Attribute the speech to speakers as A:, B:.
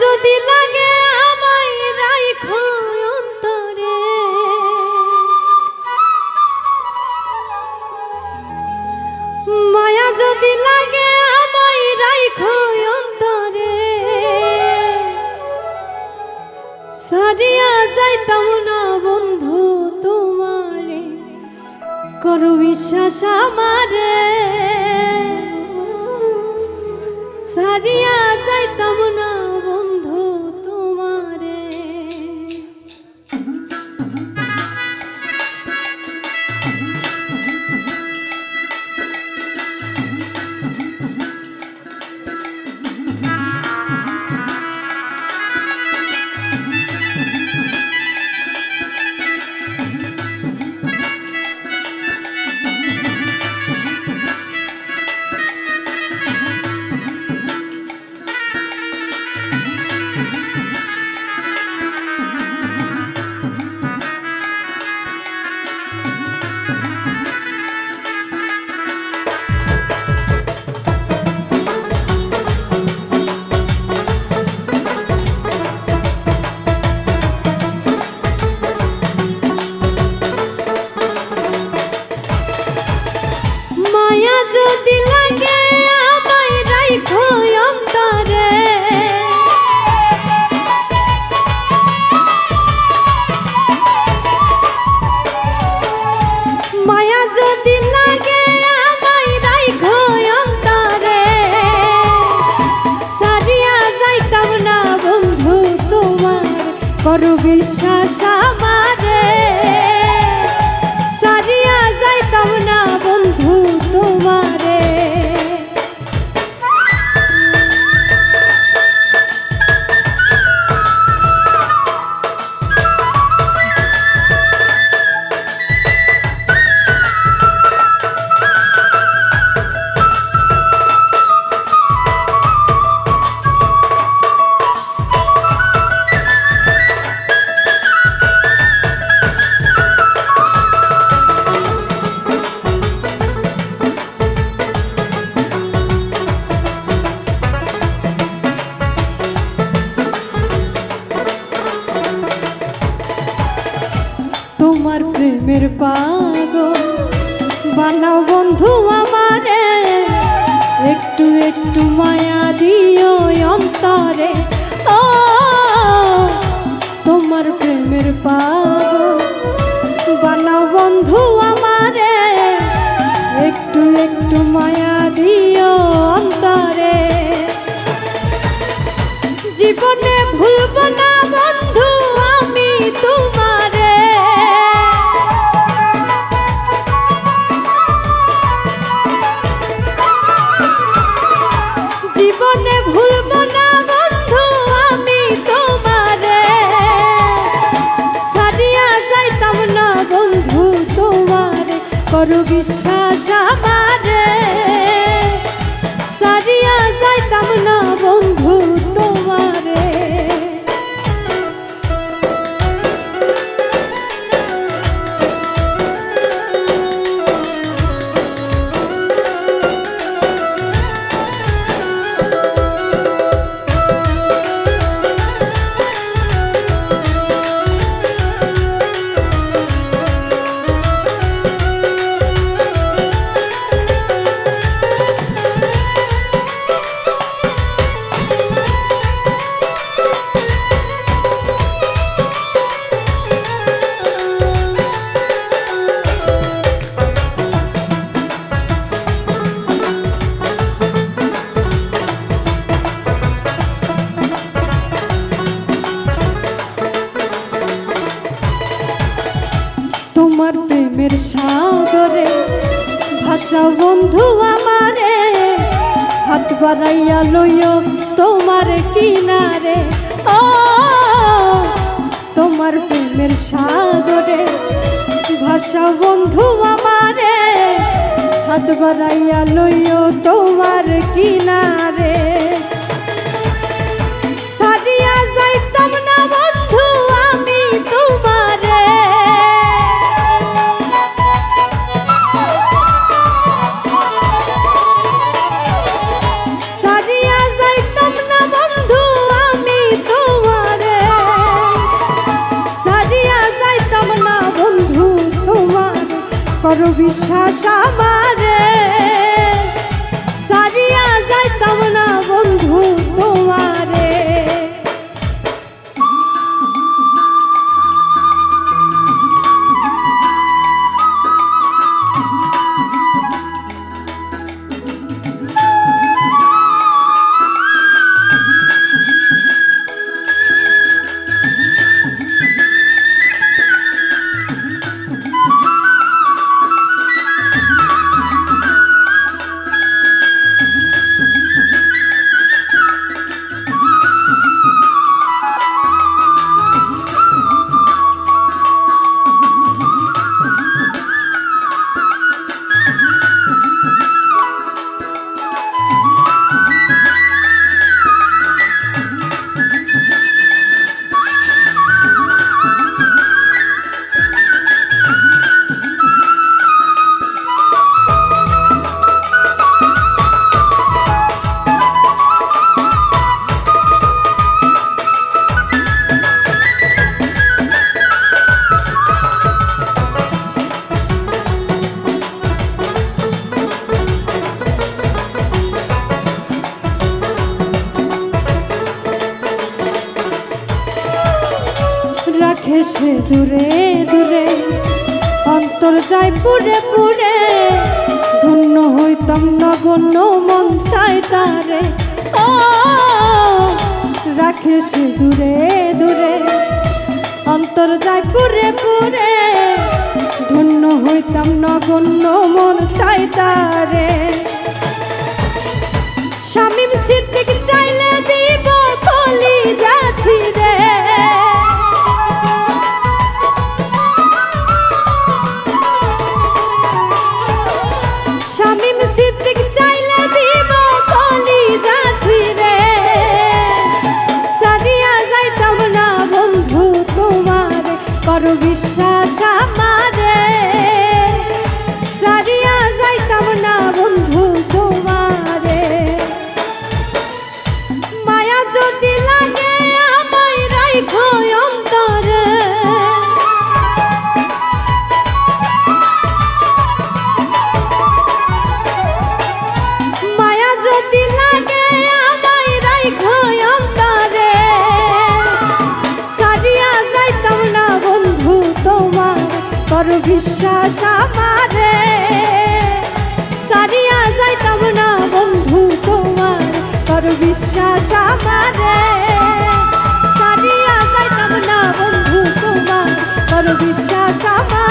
A: যদি লাগে আমায় রাইখো অন্তরে। মায়া যদি লাগে আমায় রাইখো অন্তরে। সারিয়া যাইতাম না বন্ধু তোমারে, করু বিশ্বাস আমারে। সারিয়া যাইতাম বিশ্বাস আমারে। তোমার প্রেমের পাগল। বানাও বন্ধু আমারে, একটু একটু মায়া দিও অন্তরে। ও, তোমার প্রেমের পাগল। বানাও বন্ধু আমারে, একটু একটু মায়া দিও অন্তরে। জীবনে ভুলব করু বিশ্বাস আমারে। সারিয়া যাইতাম না বন্ধু তোমারে বন্ধু আমারে, হাত বাড়াইয়া লইও তোমার কিনারে। ও, তোমার প্রেমের সাগরে ভাষা বন্ধু আমারে, হাত বাড়াইয়া লইও তোমার কিনারে। করো বিশ্বাস আমারে। রাখে সে দূরে দূরে। অন্তর যায় পুরে পুরে। ধন্য হইতাম নগণ্য, মন চাই তারে। ও, রাখে সে দূরে দূরে। অন্তর যায় পুরে পুরে। ধন্য হইতাম নগণ্য, মন চাই তারে। শামিম সিদ্দিক চাইলে দিব কলি যাচ্ছি কর বিশ্বাস আমারে। সারিয়া যাইতাম না বন্ধু তোমার কর বিশ্বাস আমারে। সারিয়া যাইতাম না বন্ধু তোমার কর বিশ্বাস আমারে।